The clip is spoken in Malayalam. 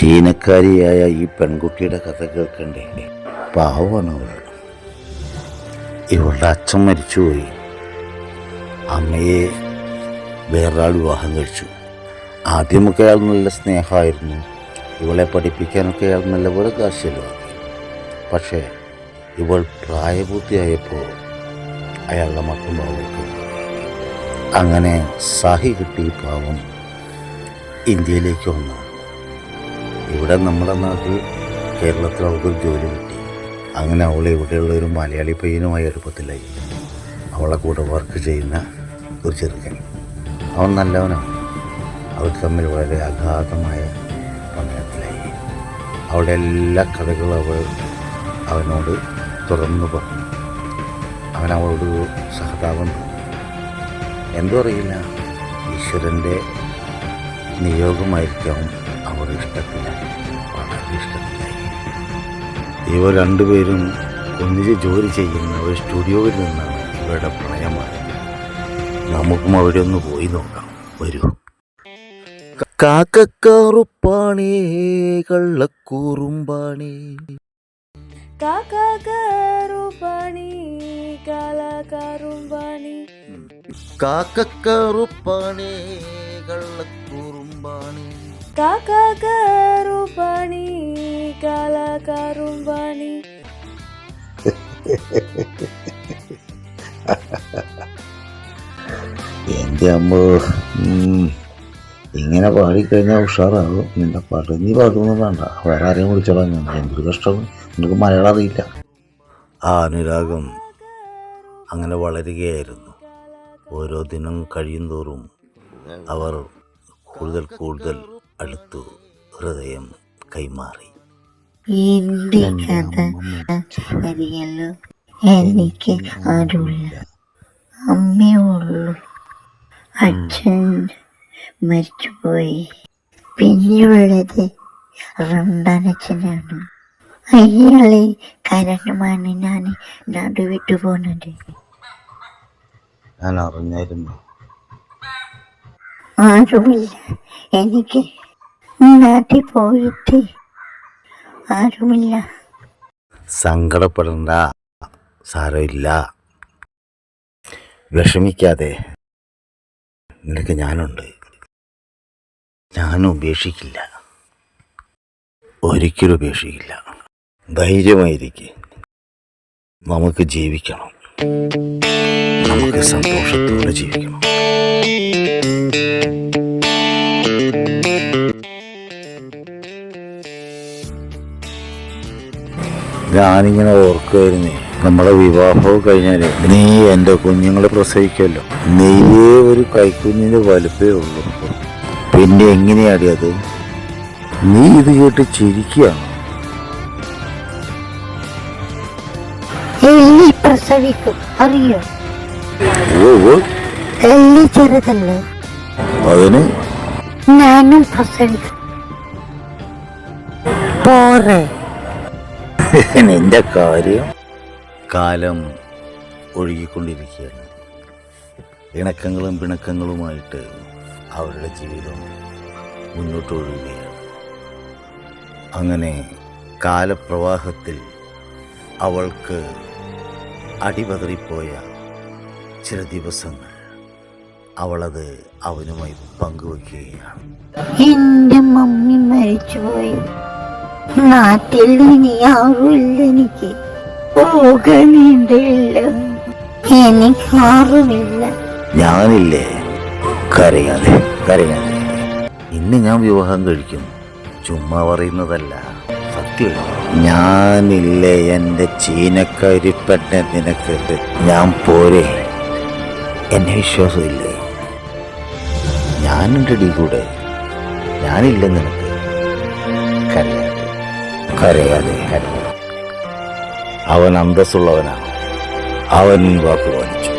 ചീനക്കാരിയായ ഈ പെൺകുട്ടിയുടെ കഥ കേൾക്കണ്ടേ? പാവമാണ് അവൾ. ഇവളുടെ അച്ഛൻ മരിച്ചുപോയി. അമ്മയെ വേറൊരാൾ വിവാഹം കഴിച്ചു. ആദ്യമൊക്കെ അയാൾ നല്ല സ്നേഹമായിരുന്നു. ഇവളെ പഠിപ്പിക്കാനൊക്കെ അയാൾ നല്ലപോലെ കാശ് പക്ഷേ ഇവൾ പ്രായപൂർത്തിയായപ്പോൾ അയാളുടെ അവൾക്ക് അങ്ങനെ സാഹി കിട്ടി പാവം ഇന്ത്യയിലേക്ക് വന്നു. ഇവിടെ നമ്മുടെ നാട്ടിൽ കേരളത്തിൽ അവൾക്കൊരു ജോലി കിട്ടി. അങ്ങനെ അവൾ ഇവിടെയുള്ള ഒരു മലയാളി പയ്യനുമായി അടുപ്പത്തിലായി. അവളെ കൂടെ വർക്ക് ചെയ്യുന്ന ഒരു ചെറുക്കൻ. അവൻ നല്ലവനാണ്. അവർ തമ്മിൽ വളരെ അഗാധമായ പ്രണയത്തിലായി അവളുടെ എല്ലാ കഥകളും അവൾ അവനോട് തുറന്നു പറഞ്ഞു. അവൻ അവളോട് സഹതാപം എന്തോ അറിയില്ല ഈശ്വരന്റെ നിയോഗമായിരിക്കാം അവർ ഇഷ്ടത്തിലായി വളരെ ഇഷ്ടത്തിലായി ഇവർ രണ്ടുപേരും ഒന്നിച്ച് ജോലി ചെയ്യുന്ന ഒരു സ്റ്റുഡിയോയിൽ നിന്നാണ് ഇവരുടെ പ്രണയമായത്. നമുക്കും അവിടെ ഒന്ന് പോയി നോക്കാം. വരൂ. കാക്കക്കാറുപ്പാണേ കള്ളക്കൂറുമ്പാണേ. കാക്കാറുമ്പണി കാലാകാറുമ്പണി കാക്കക്കാറുപ്പാണേ കള്ളക്കൂറുമ്പാണേ കാക്കാറുമ്പണി കാലാകാറുമ്പണി എന്റെ അമ്മ ഇങ്ങനെ പാടിക്കഴിഞ്ഞാൽ ഉഷാറാകും. നിന്റെ പാട്ട് നീ പാട്ടൊന്നും വേണ്ട. വേറെ ആരെയും വിളിച്ചോളാം ഞാൻ. എന്തൊരു കഷ്ടം. നിനക്ക് മലയാളം അറിയില്ല. ആ അനുരാഗം അങ്ങനെ വളരുകയായിരുന്നു. ഓരോ ദിനം കഴിയുന്തോറും അവർ കൂടുതൽ കൂടുതൽ അടുത്തു ഹൃദയം കൈമാറി. എന്റെ കഥ അറിയല്ലോ. എനിക്ക് ആരുമില്ല അമ്മയുള്ളൂ. അച്ഛൻ മരിച്ചുപോയി. പിന്നെയുള്ളത് റംബാനച്ഛനാണ് അയാളെ കരണമാണ് ഞാൻ നടുവിട്ടു പോണത് ഞാൻ അറിഞ്ഞായിരുന്നു? ആരുമില്ല എനിക്ക് നാട്ടിൽ പോയിട്ട് ആരുമില്ല. സങ്കടപ്പെടണ്ട സാരമില്ല. വിഷമിക്കാതെ നിനക്ക് ഞാനുണ്ട്. ഞാൻ ഉപേക്ഷിക്കില്ല ഒരിക്കലും ഉപേക്ഷിക്കില്ല. ധൈര്യമായിരിക്കും. നമുക്ക് ജീവിക്കണം. നമുക്ക് സന്തോഷത്തോടെ ജീവിക്കണം. ഞാനിങ്ങനെ ഓർക്കുമായിരുന്നേ നമ്മളെ വിവാഹവും കഴിഞ്ഞാൽ നീ എന്റെ കുഞ്ഞുങ്ങളെ പ്രസവിക്കുമല്ലോ. നീയേ ഒരു കൈക്കുഞ്ഞിന്റെ വലുപ്പേ ഉള്ളൂ. പിന്നെ എങ്ങനെയാടി അത്? നീ ഇത് കേട്ട് ചിരിക്കുകയാണ്. എല്ലി പ്രസവിക്കും. അറിയോ? ഓ ഓ. എല്ലി ചെറുതല്ലേ? അതിന്? ഞാനും പ്രസവിക്കും. പോറേ നിന്റെ കാര്യം. കാലം ഒഴുകിക്കൊണ്ടിരിക്കുകയാണ്. ഇണക്കങ്ങളും പിണക്കങ്ങളുമായിട്ട് അവരുടെ ജീവിതം മുന്നോട്ട് ഒഴുകുകയാണ്. അങ്ങനെ കാലപ്രവാഹത്തിൽ അവൾക്ക് അടിപതറിപ്പോയ ചില ദിവസങ്ങൾ അവളത് അവനുമായി പങ്കുവെക്കുകയാണ്. എന്റെ മമ്മി മരിച്ചുപോയി. നാട്ടിൽ ഇനി ആരുമില്ല എനിക്ക് പോകണില്ല. എനിക്കാറുമില്ല ഞാനില്ലേ? കരയാതെ കരയാതെ. ഇന്ന് ഞാൻ വിവാഹം കഴിക്കും. ചുമ്മാ പറയുന്നതല്ല. സത്യം. ഞാനില്ലേ എന്റെ ചീനക്കരിപ്പന്നെ നിനക്ക്? ഞാൻ പോരെ. എന്നെ വിശ്വാസമില്ലേ? ഞാനുണ്ട് ഡി കൂടെ ഞാനില്ല നിനക്ക്? കരയാതെ. കരയാതെ. അവൻ അന്തസ്സുള്ളവനാണ്. അവൻ വാക്ക് പാലിച്ചു